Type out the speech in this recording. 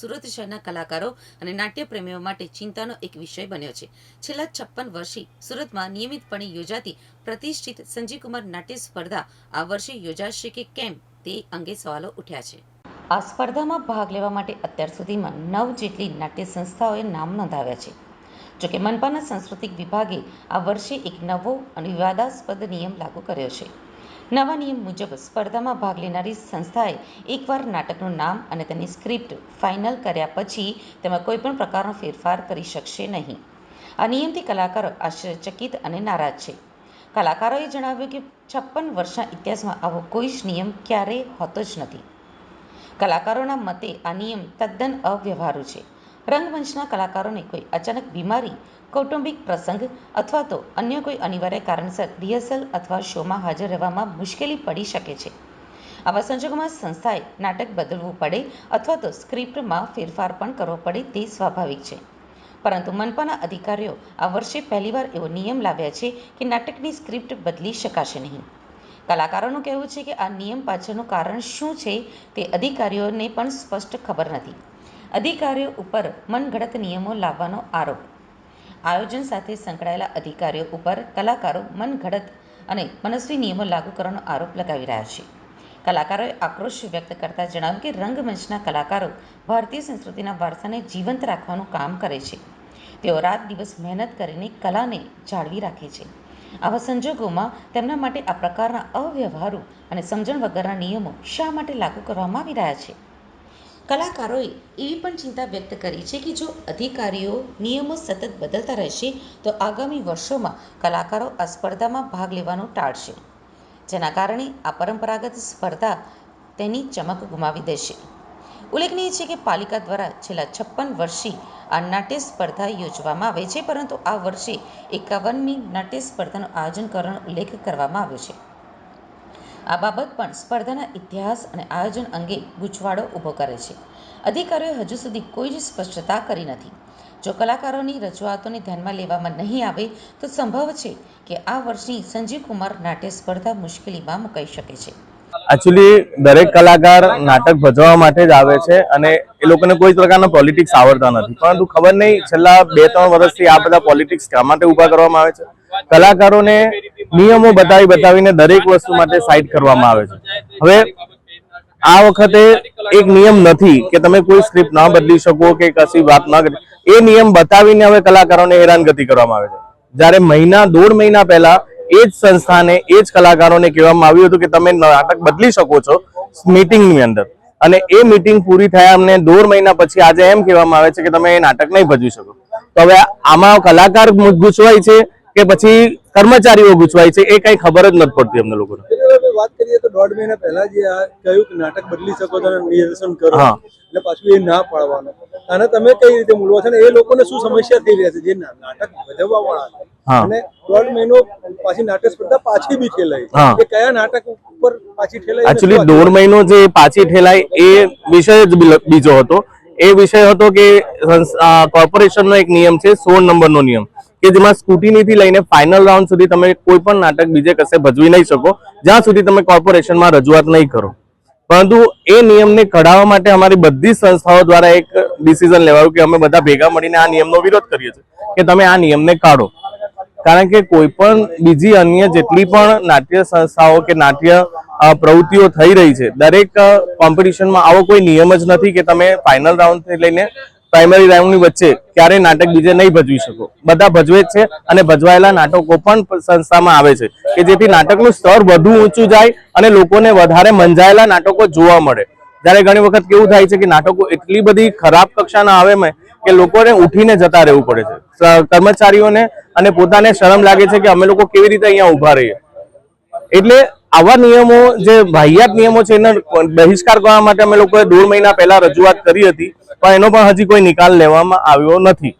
સુરત શહેરના કલાકારો અને નાટ્યપ્રેમીઓ માટે ચિંતાનો એક વિષય બન્યો છે. છેલ્લા છપ્પન વર્ષથી સુરતમાં નિયમિતપણે યોજાતી પ્રતિષ્ઠિત સંજીવકુમાર નાટ્ય સ્પર્ધા આ વર્ષે યોજાશે કે કેમ તે અંગે સવાલો ઉઠ્યા છે. આ સ્પર્ધામાં ભાગ લેવા માટે અત્યાર સુધીમાં નવ જેટલી નાટ્ય સંસ્થાઓએ નામ નોંધાવ્યા છે. જોકે મનપાના સાંસ્કૃતિક વિભાગે આ વર્ષે એક નવો અને વિવાદાસ્પદ નિયમ લાગુ કર્યો છે. નવા નિયમ મુજબ સ્પર્ધામાં ભાગ લેનારી સંસ્થાએ એકવાર નાટકનું નામ અને તેની સ્ક્રિપ્ટ ફાઇનલ કર્યા પછી તેમાં કોઈપણ પ્રકારનો ફેરફાર કરી શકશે નહીં. આ નિયમથી કલાકારો આશ્ચર્યચકિત અને નારાજ છે. કલાકારોએ જણાવ્યું કે છપ્પન વર્ષના ઇતિહાસમાં આવો કોઈ જ નિયમ ક્યારેય હોતો જ નથી. કલાકારોના મતે આ નિયમ તદ્દન અવ્યવહારુ છે. રંગમંચના કલાકારોને કોઈ અચાનક બીમારી, કૌટુંબિક પ્રસંગ અથવા તો અન્ય કોઈ અનિવાર્ય કારણસર રિહર્સલ અથવા શોમાં હાજર રહેવામાં મુશ્કેલી પડી શકે છે. આવા સંજોગોમાં સંસ્થાએ નાટક બદલવું પડે અથવા તો સ્ક્રિપ્ટમાં ફેરફાર પણ કરવો પડે તે સ્વાભાવિક છે. પરંતુ મનપાના અધિકારીઓ આ વર્ષે પહેલીવાર એવો નિયમ લાવ્યા છે કે નાટકની સ્ક્રિપ્ટ બદલી શકાશે નહીં. કલાકારોનું કહેવું છે કે આ નિયમ પાછળનું કારણ શું છે તે અધિકારીઓને પણ સ્પષ્ટ ખબર નથી. અધિકારીઓ ઉપર મનગઢત નિયમો લાવવાનો આરોપ. આયોજન સાથે સંકળાયેલા અધિકારીઓ ઉપર કલાકારો મનગઢત અને મનસ્વી નિયમો લાગુ કરવાનો આરોપ લગાવી રહ્યા છે. કલાકારોએ આક્રોશ વ્યક્ત કરતા જણાવ્યું કે રંગમંચના કલાકારો ભારતીય સંસ્કૃતિના વારસાને જીવંત રાખવાનું કામ કરે છે. તેઓ રાત દિવસ મહેનત કરીને કલાને જાળવી રાખે છે. આવા સંજોગોમાં તેમના માટે આ પ્રકારના અવ્યવહારુ અને સમજણ વગરના નિયમો શા માટે લાગુ કરવામાં આવી રહ્યા છે? કલાકારોએ એવી પણ ચિંતા વ્યક્ત કરી છે કે જો અધિકારીઓ નિયમો સતત બદલતા રહેશે, તો આગામી વર્ષોમાં કલાકારો આ સ્પર્ધામાં ભાગ લેવાનું ટાળશે, જેના કારણે આ પરંપરાગત સ્પર્ધા તેની ચમક ગુમાવી દેશે. ઉલ્લેખનીય છે કે પાલિકા દ્વારા છેલ્લા છપ્પન વર્ષથી આ નાટ્ય સ્પર્ધા યોજવામાં આવે છે, પરંતુ આ વર્ષે એકાવનમી નાટ્ય સ્પર્ધાનું આયોજન કરવાનો ઉલ્લેખ કરવામાં આવ્યો છે. આ બાબત પણ સ્પર્ધાના ઇતિહાસ અને આયોજન અંગે ગૂંચવાડો ઊભો કરે છે. અધિકારીઓએ હજુ સુધી કોઈ જ સ્પષ્ટતા કરી નથી. જો કલાકારોની રજૂઆતોને ધ્યાનમાં લેવામાં નહીં આવે, તો સંભવ છે કે આ વર્ષની સંજીવ કુમાર નાટ્ય સ્પર્ધા મુશ્કેલીમાં મુકાઈ શકે છે. એકચ્યુઅલી દરેક કલાકાર નાટક ભજવવા માટે જ આવે છે અને એ લોકોને કોઈ પ્રકારના પોલિટિક્સ આવડતા નથી. પરંતુ ખબર નહીં, છેલ્લા બે ત્રણ વર્ષથી આ બધા પોલિટિક્સ શા માટે ઊભા કરવામાં આવે છે? કલાકારોને નિયમો બતાવી બતાવીને દરેક વસ્તુ માટે સાઇટ કરવામાં આવે છે. હવે આ વખતે એક નિયમ નથી કે તમે કોઈ સ્ક્રિપ્ટ ના બદલી શકો કે કશી વાત ના કરી. એ નિયમ બતાવીને હવે કલાકારોને હેરાનગતિ કરવામાં આવે છે. જ્યારે મહિના દોઢ મહિના પહેલા એ જ સંસ્થાને એ જ કલાકારોને કહેવામાં આવ્યું હતું કે તમે નાટક બદલી શકો છો મીટિંગની અંદર. અને એ મીટિંગ પૂરી થયા અમને દોઢ મહિના પછી આજે એમ કહેવામાં આવે છે કે તમે એ નાટક નહીં ભજવી શકો. તો હવે આમાં કલાકાર ગૂંચવાય છે કે પછી કર્મચારીઓ ગૂંચવાય છે એ કઈ ખબર જ નથી પડતી અમને લોકોને. વાત કરીએ તો દોઢ મહિના પહેલા જે આ કયું નાટક બદલી શકો છો નિદર્શન કરો અને પાછું એ ના પાડવાનું. અને તમે કઈ રીતે મૂલવો છો ને એ લોકોને શું સમસ્યા થઈ રહી છે? જે નાટક ભજવવા વાળા છે. અને દોઢ મહિનો પાછી નાટક સ્પર્ધા પાછી બી ઠેલાય. એ કયા નાટક ઉપર પાછી ઠેલાય અને દોઢ મહિનો જે પાછી ઠેલાય એ વિષય જ બીજો હતો. એ વિષય હતો કે કોર્પોરેશનનો એક નિયમ છે સોળ નંબરનો નિયમ. કે જેમાં સ્કૂટીનીથી લઈને ફાઇનલ રાઉન્ડ સુધી તમે કોઈ પણ નાટક બીજે કશે ભજવી નહીં શકો, જ્યાં સુધી તમે કોર્પોરેશનમાં રજૂઆત નહીં કરો. પરંતુ એ નિયમને કઢાવવા માટે અમારી બધી સંસ્થાઓ દ્વારા એક ડિસિઝન લેવાયું કે અમે બધા ભેગા મળીને આ નિયમનો વિરોધ કરીએ છીએ, કે તમે આ નિયમને કાઢો. કારણ કે કોઈ પણ બીજી અન્ય જેટલી પણ નાટ્ય સંસ્થાઓ કે નાટ્ય પ્રવૃત્તિઓ થઈ રહી છે, દરેક કોમ્પિટિશનમાં આવો કોઈ નિયમ જ નથી કે તમે ફાઇનલ રાઉન્ડથી લઈને પ્રાઇમરી રાઉન્ડની વચ્ચે ક્યારેય નાટક બીજે નહીં ભજવી શકો. બધા ભજવે છે અને ભજવાયેલા નાટકો પણ સંસ્થામાં આવે છે કે જેથી નાટકનું સ્તર વધુ ઊંચું જાય અને લોકોને વધારે મંજાયેલા નાટકો જોવા મળે. જ્યારે ઘણી વખત કેવું થાય છે કે નાટકો એટલી બધી ખરાબ કક્ષાના આવે મેં કે લોકોને ઉઠીને જતા રહેવું પડે છે. કર્મચારીઓને અને પોતાને શરમ લાગે છે કે અમે લોકો કેવી રીતે અહીંયા ઊભા રહીએ. એટલે આવા નિયમો, જે વાહિયાત નિયમો છે એનો બહિષ્કાર કરવા માટે અમે લોકોએ દોઢ મહિના પહેલા રજૂઆત કરી હતી પણ એનો પણ હજી કોઈ નિકાલ લેવામાં આવ્યો નથી.